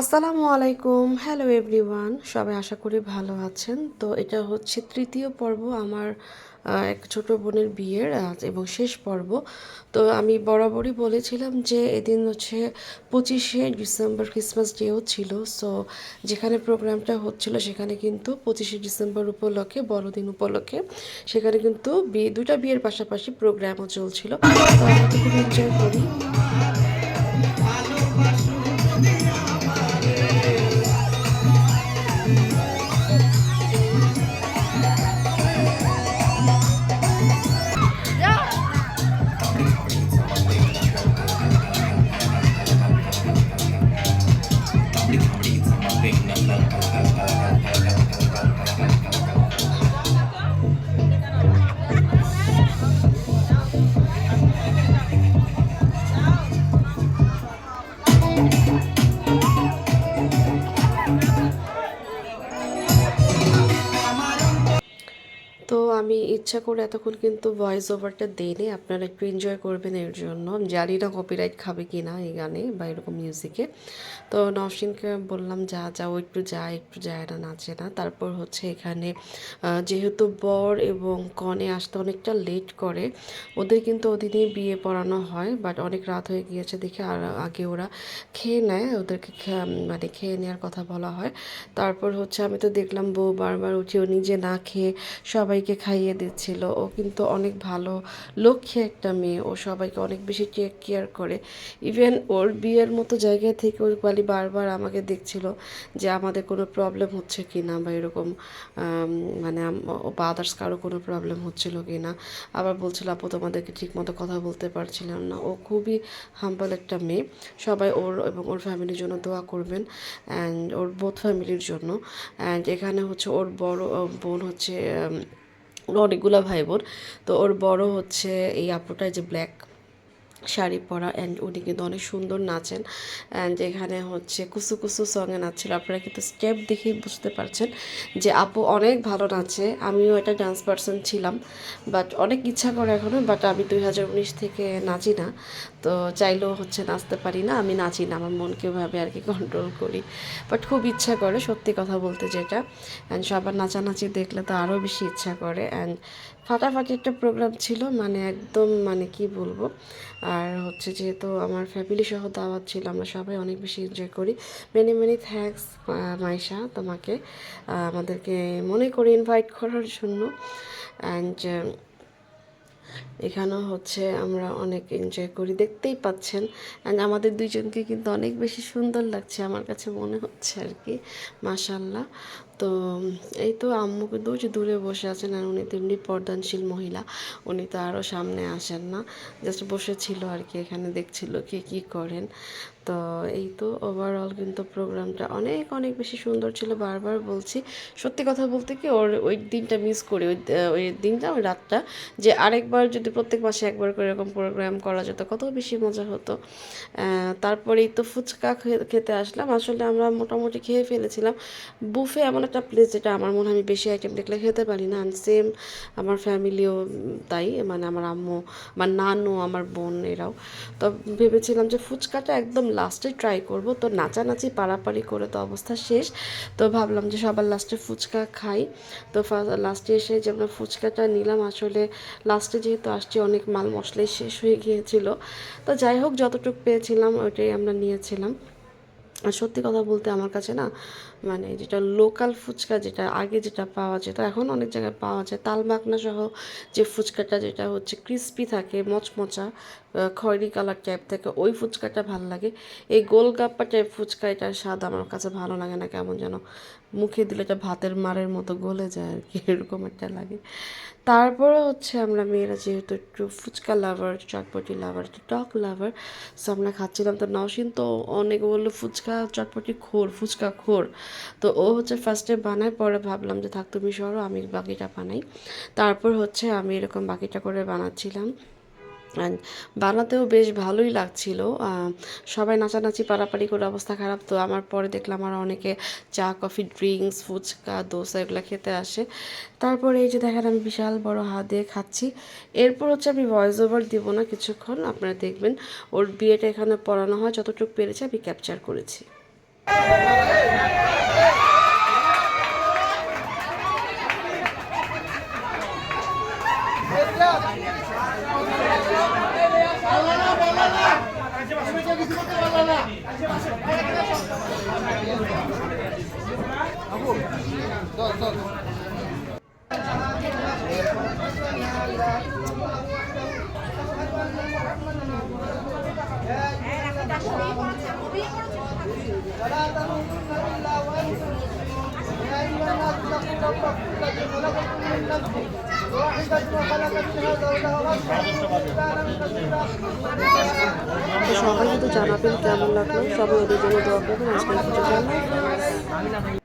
আসসালামু আলাইকুম। Hello everyone সবাই আশা করি ভালো আছেন। তো এটা হচ্ছে তৃতীয় পর্ব আমার এক ছোট বোনের বিয়ের এবং শেষ পর্ব। তো আমি বরাবরই বলেছিলাম যে এদিন হচ্ছে পঁচিশে ডিসেম্বর ক্রিসমাস ডেও ছিল। সো যেখানে প্রোগ্রামটা হচ্ছিল সেখানে কিন্তু পঁচিশে ডিসেম্বর উপলক্ষে, বড়দিন উপলক্ষে, সেখানে কিন্তু বিয়ে দুটা বিয়ের পাশাপাশি প্রোগ্রামও চলছিল। তো আমরা খুব এনজয় করি। আমি ইচ্ছা করে এতক্ষণ কিন্তু ভয়েস ওভারটা দেইনি। আপনারা একটু এনজয় করবেন এর জন্য। জানি না কপিরাইট খাবে কি না এই গানে বা এরকম মিউজিকে তো নওশিনকে বললাম, যা যা, ও একটু যায় একটু যায় না, নাচে না। তারপর হচ্ছে এখানে যেহেতু বর এবং কনে আসতে অনেকটা লেট করে, ওদের কিন্তু ওদিনই বিয়ে পড়ানো হয় বাট অনেক রাত হয়ে গিয়েছে দেখে আর আগে ওরা খেয়ে নেয়, ওদেরকে মানে খেয়ে নেওয়ার কথা বলা হয়। তারপর হচ্ছে আমি তো দেখলাম বউ বারবার উঠে, ও নিজে না খেয়ে সবাইকে খাইয়ে দিচ্ছিল। ও কিন্তু অনেক ভালো লক্ষ্যে একটা মেয়ে। ও সবাইকে অনেক বেশি টেক কেয়ার করে। ইভেন ওর বিয়ের মতো জায়গা থেকে ওর বালি বারবার আমাকে দেখছিল যে আমাদের কোনো প্রবলেম হচ্ছে কি না বা এরকম মানে বা আদার্স কারও কোনো প্রবলেম হচ্ছিল কি না আবার বলছিল, আপু, তোমাদেরকে ঠিক মতো কথা বলতে পারছিলাম না। ও খুবই হাম্বল একটা মেয়ে। সবাই ওর এবং ওর ফ্যামিলির জন্য দোয়া করবেন অ্যান্ড ওর বোথ ফ্যামিলির জন্য। অ্যান্ড এখানে হচ্ছে ওর বড় বোন হচ্ছে অনেকগুলো ভাই বোন তো ওর বড় হচ্ছে এই আপুটা যে ব্ল্যাক শাড়ি পরা অ্যান্ড উনি কিন্তু অনেক সুন্দর নাচেন অ্যান্ড এখানে হচ্ছে কুসু কুসু সঙ্গে নাচছিল। আপনারা কিন্তু স্টেপ দেখেই বুঝতে পারছেন যে আপু অনেক ভালো নাচে, আমিও একটা ডান্স পার্সন ছিলাম বাট অনেক ইচ্ছা করে এখনও বাট আমি দুই হাজার উনিশ থেকে নাচি না, তো চাইলেও হচ্ছে নাচতে পারি না, আমি নাচি না, আমার মনকে ভাবে আর কি কন্ট্রোল করি। বাট খুব ইচ্ছা করে, সত্যি কথা বলতে যেটা অ্যান্ড সবার নাচানাচি দেখলে তো আরও বেশি ইচ্ছা করে অ্যান্ড ফাটাফাটি একটা প্রোগ্রাম ছিল মানে একদম মানে কি বলব আর হচ্ছে যেহেতু আমার ফ্যামিলি সহ দাওয়াত ছিল, আমরা সবাই অনেক বেশি এনজয় করি। মেনি মেনি থ্যাঙ্কস মাইশা তোমাকে আমাদেরকে মনে করে ইনভাইট করার জন্য। অ্যান্ড এখানেও হচ্ছে আমরা অনেক এনজয় করি, দেখতেই পাচ্ছেন। অ্যান্ড আমাদের দুইজনকে কিন্তু অনেক বেশি সুন্দর লাগছে, আমার কাছে মনে হচ্ছে আর কি মাশাল্লাহ তো, এই তো আম্মু কিন্তু যে দূরে বসে আছেন আর উনি তেমনি পর্দানশীল মহিলা। উনি তো আরও সামনে আসেন না। জাস্ট বসেছিল আর কি, এখানে দেখছিল কি কি করেন। তো এই তো ওভারঅল কিন্তু প্রোগ্রামটা অনেক অনেক বেশি সুন্দর ছিল। বারবার বলছি, সত্যি কথা বলতে কি ওর ওই দিনটা মিস করি। ওই ওই দিনটা, ওই রাতটা, যে আরেকবার যদি প্রত্যেক মাসে একবার করে এরকম প্রোগ্রাম করা যেত, কত বেশি মজা হতো। তারপরেই তো ফুচকা খেতে আসলাম। আসলে আমরা মোটামুটি খেয়ে ফেলেছিলাম। বুফে এমন একটা প্লেস যেটা আমার মনে হয় আমি বেশি আইটেম দেখলে খেতে পারি না অ্যান্ড সেম আমার ফ্যামিলিও তাই মানে আমার আম্মু, আমার নানু, আমার বোন এরাও। তো ভেবেছিলাম যে ফুচকাটা একদম লাস্টে ট্রাই করব, তো নাচানাচি, পারাপারি করে তো অবস্থা শেষ। তো ভাবলাম যে সবার লাস্টে ফুচকা খাই। তো লাস্টে এসে যে আমরা ফুচকাটা নিলাম, আসলে লাস্টে যেহেতু আসছে, অনেক মাল মশলাই শেষ হয়ে গিয়েছিল। তো যাই হোক, যতটুকু পেয়েছিলাম ওইটাই আমরা নিয়েছিলাম। আর সত্যি কথা বলতে আমার কাছে না মানে যেটা লোকাল ফুচকা যেটা আগে যেটা পাওয়া যেত, এখন অনেক জায়গায় পাওয়া যায়। তালমাকনা সহ যে ফুচকাটা যেটা হচ্ছে ক্রিস্পি থাকে, মচমচা খয়রি খয়েরি কালার টাইপ থাকে, ওই ফুচকাটা ভালো লাগে। এই গোলগাপ্পা টাইপ ফুচকা এটার স্বাদ আমার কাছে ভালো লাগে না কেমন যেন। মুখে দিলে এটা ভাতের মারের মতো গলে যায় আর কি, এরকম একটা লাগে। তারপরে হচ্ছে আমরা মেয়েরা যেহেতু একটু ফুচকা লাভার চটপটি লাভার একটু টক লাভার সো আমরা খাচ্ছিলাম তো নওশিন তো অনেক বলল, ফুচকা চটপটি খোর, ফুচকা খোর। তো ও হচ্ছে ফার্স্টে বানায়, পরে ভাবলাম যে, থাক তুমি সরো, আমি বাকিটা বানাই। তারপর হচ্ছে আমি এরকম বাকিটা করে বানাচ্ছিলাম। বানাতেও বেশ ভালোই লাগছিল। সবাই নাচানাচি, পারাপারি করে অবস্থা খারাপ। তো আমার পরে দেখলাম আর অনেকে চা, কফি ড্রিঙ্কস ফুচকা, দোসা এগুলো খেতে আসে। তারপরে এই যে দেখেন আমি বিশাল বড় হাত দিয়ে খাচ্ছি। এরপর হচ্ছে আমি ভয়েস ওভার দিব না কিছুক্ষণ। আপনারা দেখবেন ওর বিয়েটা এখানে পড়ানো হয়। যতটুকু পেরেছে আমি ক্যাপচার করেছি। Dos, dos. তো সবাই কিন্তু জানাবেন কেমন লাগল সবাই ওদের জন্য দোয়া করবেন আজকে।